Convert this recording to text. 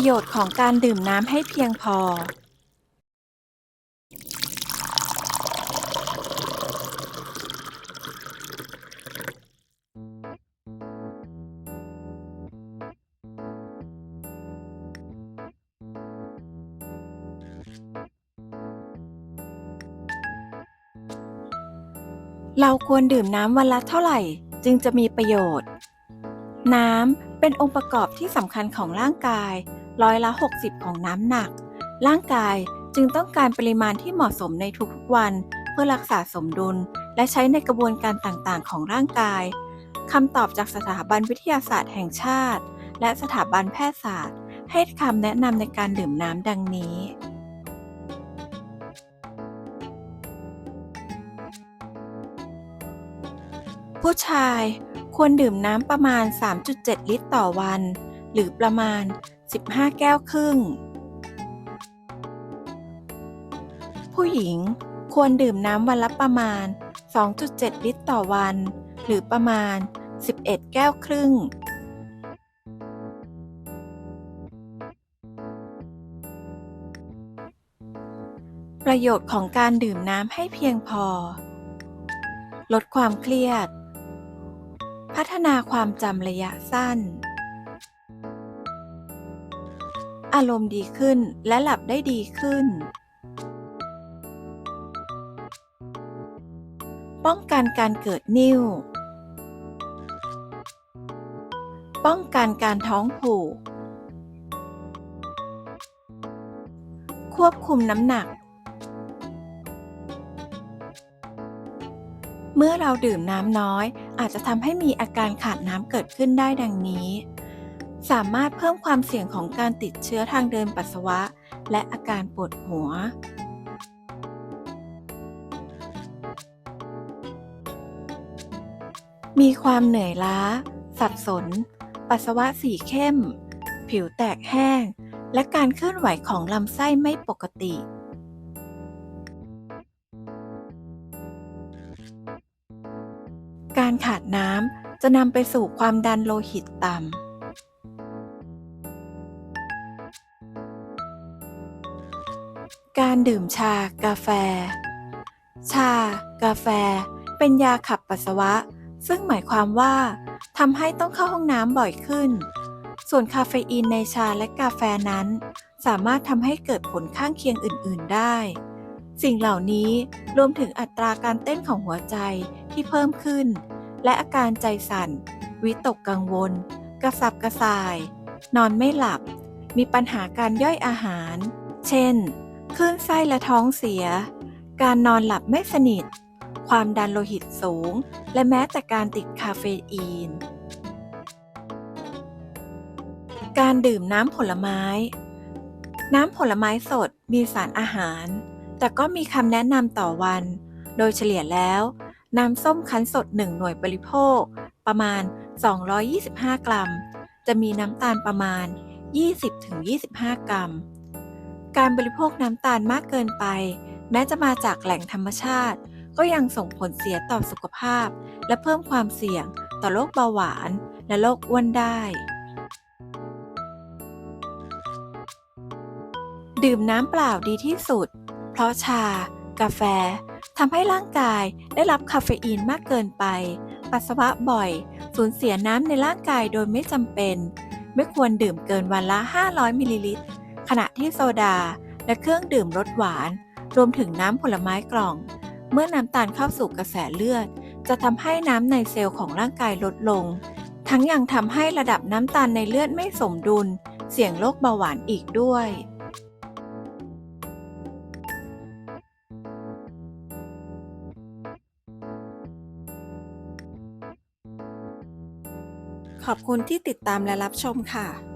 ประโยชน์ของการดื่มน้ำให้เพียงพอ เราควรดื่มน้ำวันละเท่าไหร่จึงจะมีประโยชน์ น้ำเป็นองค์ประกอบที่สำคัญของร่างกาย ร้อยละ 60 ของน้ำหนัก ร่างกายจึงต้องการปริมาณที่เหมาะสมในทุกๆวัน เพื่อรักษาสมดุล และใช้ในกระบวนการต่างๆ ของร่างกายคำตอบจากสถาบันวิทยาศาสตร์แห่งชาติ และสถาบันแพทยศาสตร์ ให้คำแนะนำในการดื่มน้ำดังนี้ผู้ชายควรดื่มน้ำประมาณ 3.7 ลิตรต่อวัน หรือประมาณ 15 แก้วครึ่ง ผู้หญิงควรดื่มน้ำวันละประมาณ 2.7 ลิตรต่อวัน หรือประมาณ 11 แก้วครึ่ง ประโยชน์ของการดื่มน้ำให้เพียงพอ ลดความเครียด พัฒนาความจำระยะสั้น อารมณ์ดีขึ้นและหลับได้ดีขึ้น ป้องกันการเกิดนิ่ว ป้องกันการท้องผูก ควบคุมน้ำหนัก เมื่อเราดื่มน้ำน้อยอาจจะทำให้มีอาการขาดน้ำเกิดขึ้นได้ดังนี้ สามารถเพิ่มความเสี่ยงของการติดเชื้อทางเดินปัสสาวะ และอาการปวดหัว มีความเหนื่อยล้า สับสน ปัสสาวะสีเข้ม ผิวแตกแห้ง และการเคลื่อนไหวของลำไส้ไม่ปกติการขาดน้ำจะนำไปสู่ความดันโลหิตต่ำ การดื่มชากาแฟ ชา กาแฟ เป็นยาขับปัสสาวะ ซึ่งหมายความว่าทำให้ต้องเข้าห้องน้ำบ่อยขึ้น ส่วนคาเฟอีนในชาและกาแฟนั้น สามารถทำให้เกิดผลข้างเคียงอื่น ๆ ได้ สิ่งเหล่านี้รวมถึงอัตราการเต้นของหัวใจที่เพิ่มขึ้น และอาการใจสั่น วิตกกังวล กระสับกระส่าย นอนไม่หลับ มีปัญหาการย่อยอาหาร เช่น คลื่นไส้และท้องเสีย การนอนหลับไม่สนิท ความดันโลหิตสูง และแม้แต่การติดคาเฟอีน การดื่มน้ำผลไม้ น้ำผลไม้สดมีสารอาหาร แต่ก็มีคำแนะนำต่อวัน โดยเฉลี่ยแล้ว น้ำส้มคั้นสด 1 หน่วยบริโภค ประมาณ 225 กรัม จะมีน้ำตาลประมาณ 20-25 กรัม การบริโภคน้ำตาลมากเกินไป แม้จะมาจากแหล่งธรรมชาติ ก็ยังส่งผลเสียต่อสุขภาพ และเพิ่มความเสี่ยง ต่อโรคเบาหวาน และโรคอ้วนได้ ดื่มน้ำเปล่าดีที่สุด เพราะชา กาแฟทำให้ร่างกายได้รับคาเฟอีนมากเกินไป ปัสสาวะบ่อย สูญเสียน้ำในร่างกายโดยไม่จำเป็น ไม่ควรดื่มเกินวันละ 500 มิลลิลิตร ขณะที่โซดา และเครื่องดื่มรสหวาน รวมถึงน้ำผลไม้กล่อง เมื่อน้ำตาลเข้าสู่กระแสเลือด จะทำให้น้ำในเซลล์ของร่างกายลดลง ทั้งยังทำให้ระดับน้ำตาลในเลือดไม่สมดุล เสี่ยงโรคเบาหวานอีกด้วยขอบคุณที่ติดตามและรับชมค่ะ